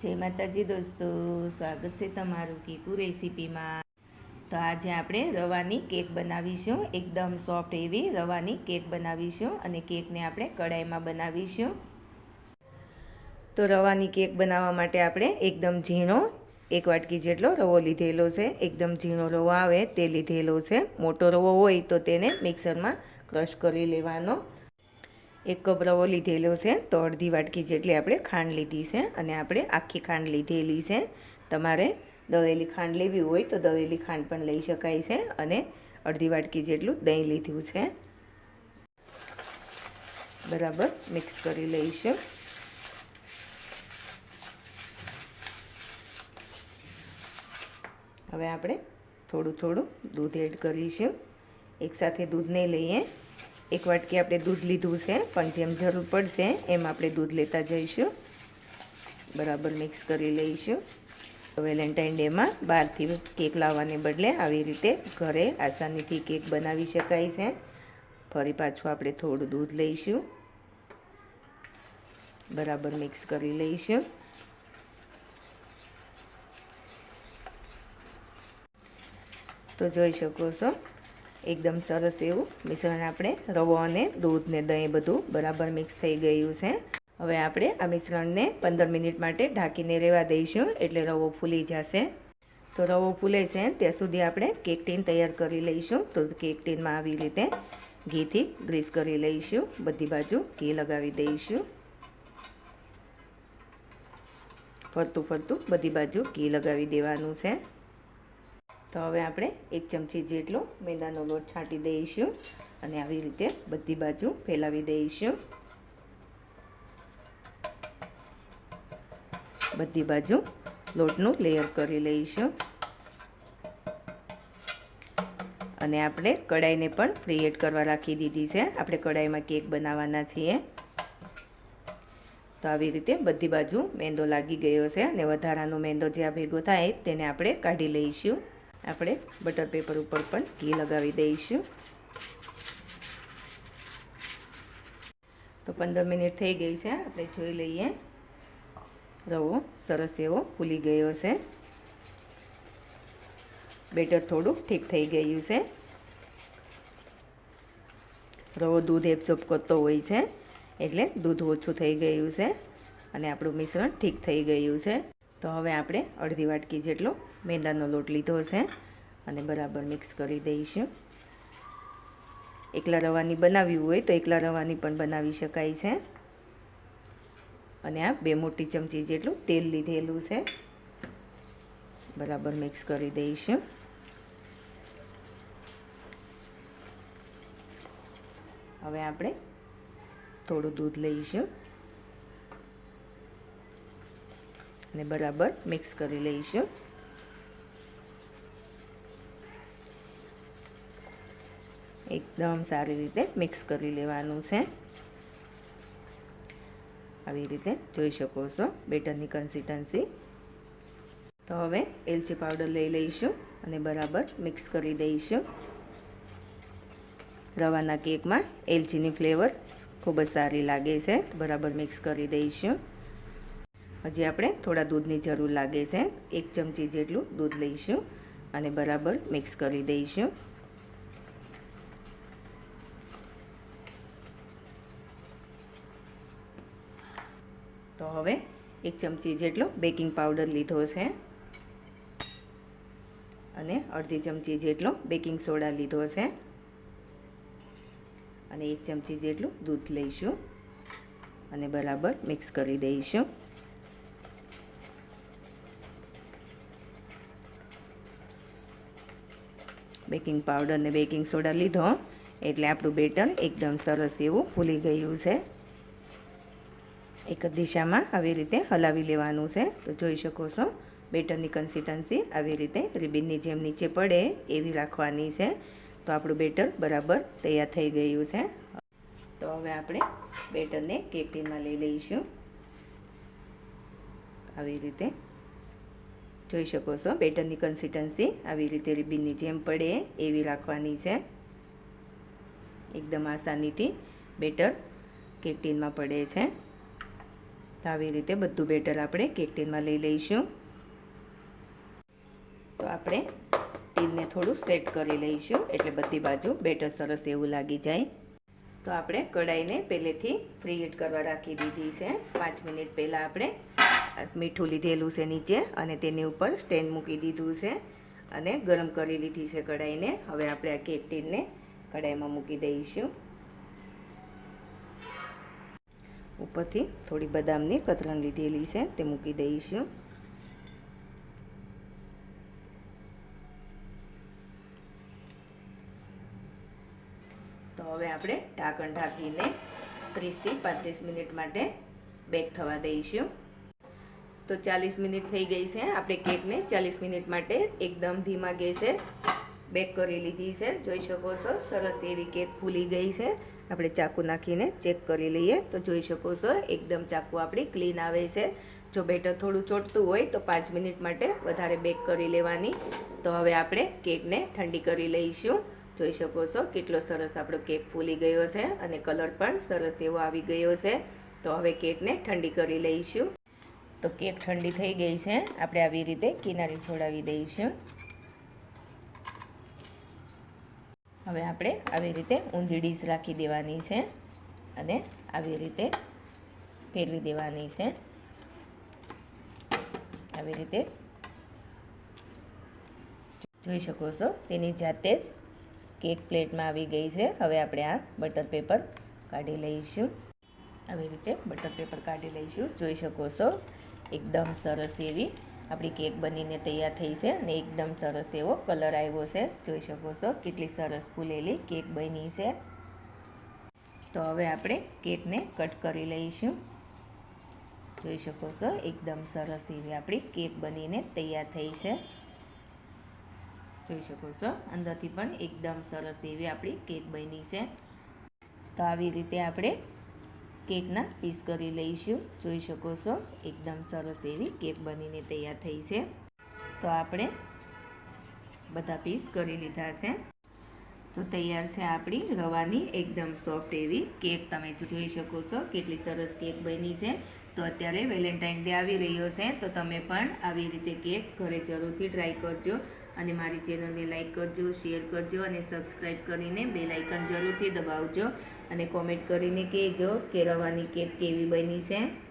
જય માતાજી દોસ્તો, સ્વાગત છે તમારું કીકુ રેસીપીમાં. તો આજે આપણે રવાની કેક બનાવીશું, એકદમ સોફ્ટ એવી રવાની કેક બનાવીશું અને કેકને આપણે કડાઈમાં બનાવીશું. તો રવાની કેક બનાવવા માટે આપણે એકદમ ઝીણો, એક વાટકી જેટલો રવો લીધેલો છે. એકદમ ઝીણો રવો આવે તે લીધેલો છે. મોટો રવો હોય તો તેને મિક્સરમાં ક્રશ કરી લેવાનો. એક કપ રવો લીધેલો છે તો અડધી વાટકી જેટલી આપણે ખાંડ લીધી છે અને આપણે આખી ખાંડ લીધેલી છે. તમારે દળેલી ખાંડ લેવી હોય તો દળેલી ખાંડ પણ લઈ શકાય છે અને અડધી વાટકી જેટલું દહીં લીધું છે. બરાબર મિક્સ કરી લઈશું. હવે આપણે થોડું થોડું દૂધ એડ કરીશું. એકસાથે દૂધ નહીં લઈએ. એક વાટકી આપણે દૂધ લીધું છે, પણ જેમ જરૂર પડશે એમ આપણે દૂધ લેતા જઈશું. બરાબર મિક્સ કરી લઈશું. વેલેન્ટાઇન ડેમાં બહારથી કેક લાવવાને બદલે આવી રીતે ઘરે આસાનીથી કેક બનાવી શકાય છે. ફરી પાછું આપણે થોડું દૂધ લઈશું. બરાબર મિક્સ કરી લઈશું. તો જોઈ શકો છો એકદમ સરસ એવું મિશ્રણ આપણે રવો અને દૂધ ને દહીં બધું બરાબર મિક્સ થઈ ગયું છે. હવે આપણે આ મિશ્રણને પંદર મિનિટ માટે ઢાંકીને રહેવા દઈશું એટલે રવો ફૂલી જશે. તો રવો ફૂલે છે ત્યાં સુધી આપણે કેક ટીન તૈયાર કરી લઈશું. તો કેક ટીનમાં આવી રીતે ઘીથી ગ્રીસ કરી લઈશું. બધી બાજુ ઘી લગાવી દઈશું. ફરતું ફરતું બધી બાજુ ઘી લગાવી દેવાનું છે. તો હવે આપણે એક ચમચી જેટલો મેંદાનો લોટ છાંટી દઈશું અને આવી રીતે બધી બાજુ ફેલાવી દઈશું. બધી બાજુ લોટનું લેયર કરી લઈશું. અને આપણે કડાઈને પણ ફ્રી એડ કરવા રાખી દીધી છે. આપણે કડાઈમાં કેક બનાવવાના છીએ. તો આવી રીતે બધી બાજુ મેંદો લાગી ગયો છે અને વધારાનો મેંદો જ્યાં ભેગો થાય તેને આપણે કાઢી લઈશું. આપણે બટર પેપર ઉપર પણ ઘી લગાવી દઈશું. તો પંદર મિનિટ થઈ ગઈ છે, આપણે જોઈ લઈએ. રવો સરસ એવો ફૂલી ગયો છે. બેટર થોડું ઠીક થઈ ગયું છે. રવો દૂધ એબ્સોર્બ કરતો હોય છે, એટલે દૂધ ઓછું થઈ ગયું છે અને આપણું મિશ્રણ ઠીક થઈ ગયું છે. તો હવે આપણે અડધી વાટકી જેટલો મેંદાનો લોટ લીધો છે અને બરાબર મિક્સ કરી દઈશું. એકલા રવાની બનાવવી હોય તો એકલા રવાની પણ બનાવી શકાય છે. અને આ બે મોટી ચમચી જેટલું તેલ લીધેલું છે. બરાબર મિક્સ કરી દઈશું. હવે આપણે થોડું દૂધ લઈશું. અને બરાબર મિક્સ કરી લઈશું. એકદમ સારી રીતે મિક્સ કરી લેવાનું છે. આવી રીતે જોઈ શકો છો બેટરની કન્સિસ્ટન્સી તો હવે એલચી પાવડર લઈ લઈશું અને બરાબર મિક્સ કરી દઈશું. રવાના કેકમાં એલચીની ફ્લેવર ખૂબ જ સારી લાગે છે. બરાબર મિક્સ કરી દઈશું. હજી આપણે થોડા દૂધની જરૂર લાગે છે. એક ચમચી જેટલું દૂધ લઈશું અને બરાબર મિક્સ કરી દઈશું. હવે એક ચમચી જેટલો બેકિંગ પાવડર લીધો છે. અને અડધી ચમચી જેટલો બેકિંગ સોડા લીધો છે. અને એક ચમચી જેટલું દૂધ લઈશું. અને બરાબર મિક્સ કરી દઈશું. બેકિંગ પાવડર ને બેકિંગ સોડા લીધો. એટલે આપણું બેટર એકદમ સરસ એવું ફૂલી ગયું છે. એક જ દિશામાં આવી રીતે હલાવી લેવાનું છે. તો જોઈ શકો છો બેટરની કન્સિસ્ટન્સી આવી રીતે રિબિનની જેમ નીચે પડે એવી રાખવાની છે. તો આપણું બેટર બરાબર તૈયાર થઈ ગયું છે. તો હવે આપણે બેટરને કેપીમાં લઈ લઈશું. આવી રીતે જોઈ શકો છો, બેટરની કન્સિસ્ટન્સી આવી રીતે રિબિનની જેમ પડે એવી રાખવાની છે. એકદમ આસાનીથી બેટર કેકટીનમાં પડે છે. તો આવી રીતે બધું બેટર આપણે કેક ટીનમાં લઈ લઈશું. તો આપણે ટીનને થોડું સેટ કરી લઈશું, એટલે બધી બાજુ બેટર સરસ એવું લાગી જાય. તો આપણે કઢાઈને પહેલેથી ફ્રી હીટ કરવા રાખી દીધી છે. પાંચ મિનિટ પહેલાં આપણે મીઠું લીધેલું છે નીચે અને તેની ઉપર સ્ટેન્ડ મૂકી દીધું છે અને ગરમ કરી લીધી છે કઢાઈને. હવે આપણે આ કેક ટીનને કઢાઈમાં મૂકી દઈશું. ઉપરથી થોડી બદામની કતરણ લીધેલી છે, તે મૂકી દઈશું. તો હવે આપણે ઢાંકણ ઢાંકીને ત્રીસથી પાંત્રીસ મિનિટ માટે બેક થવા દઈશું. તો ચાલીસ મિનિટ થઈ ગઈ છે, આપણે કેકને ચાલીસ મિનિટ માટે એકદમ ધીમા ગેસે બેક કરી લીધી છે. જોઈ શકો છો, સરસ એવી કેક ફૂલી ગઈ છે. આપણે ચાકુ નાખીને ચેક કરી લઈએ તો જોઈ શકો છો, એકદમ ચાકુ આપણી ક્લીન આવે છે. જો બેટર થોડું ચોટતું હોય તો પાંચ મિનિટ માટે વધારે બેક કરી લેવાની. તો હવે આપણે કેકને ઠંડી કરી લઈશું. જોઈ શકો છો, કેટલો સરસ આપણો કેક ફૂલી ગયો છે અને કલર પણ સરસ એવો આવી ગયો છે. તો હવે કેકને ઠંડી કરી લઈશું. તો કેક ઠંડી થઈ ગઈ છે. આપણે આવી રીતે કિનારી છોડાવી દઈશું. હવે આપણે આવી રીતે ઊંધી ડીશ રાખી દેવાની છે અને આવી રીતે ફેરવી દેવાની છે. આવી રીતે જોઈ શકો છો, તેની જાતે જ કેક પ્લેટમાં આવી ગઈ છે. હવે આપણે આ બટર પેપર કાઢી લઈશું. આવી રીતે બટર પેપર કાઢી લઈશું. જોઈ શકો છો, એકદમ સરસ એવી આપણી કેક બનીને તૈયાર થઈ છે અને એકદમ સરસ એવો કલર આવ્યો છે. જોઈ શકો છો કેટલી સરસ ફૂલેલી કેક બની છે. તો હવે આપણે કેકને કટ કરી લઈશું. જોઈ શકો છો એકદમ સરસ એવી આપણી કેક બનીને તૈયાર થઈ છે. જોઈ શકો છો અંદરથી પણ એકદમ સરસ એવી આપણી કેક બની છે. તો આવી રીતે આપણે કેકના પીસ કરી લઈશું. જોઈ શકો છો, એકદમ સરસ એવી કેક બનીને તૈયાર થઈ છે. તો આપણે બધા પીસ કરી લીધા છે. તો તૈયાર છે આપણી રવાની એકદમ સોફ્ટ એવી કેક. તમે જોઈ શકો છો કેટલી સરસ કેક બની છે. તો અત્યારે વેલેન્ટાઇન ડે આવી રહ્યો છે. તો તમે પણ આવી રીતે કેક ઘરે જરૂરથી ટ્રાય કરજો. અને મારી ચેનલને લાઇક કરજો, શેર કરજો અને સબસ્ક્રાઈબ કરીને બે લાઇકન જરૂરથી દબાવજો અને કોમેન્ટ કરીને કહેજો કે રવાની કેક કેવી બની છે.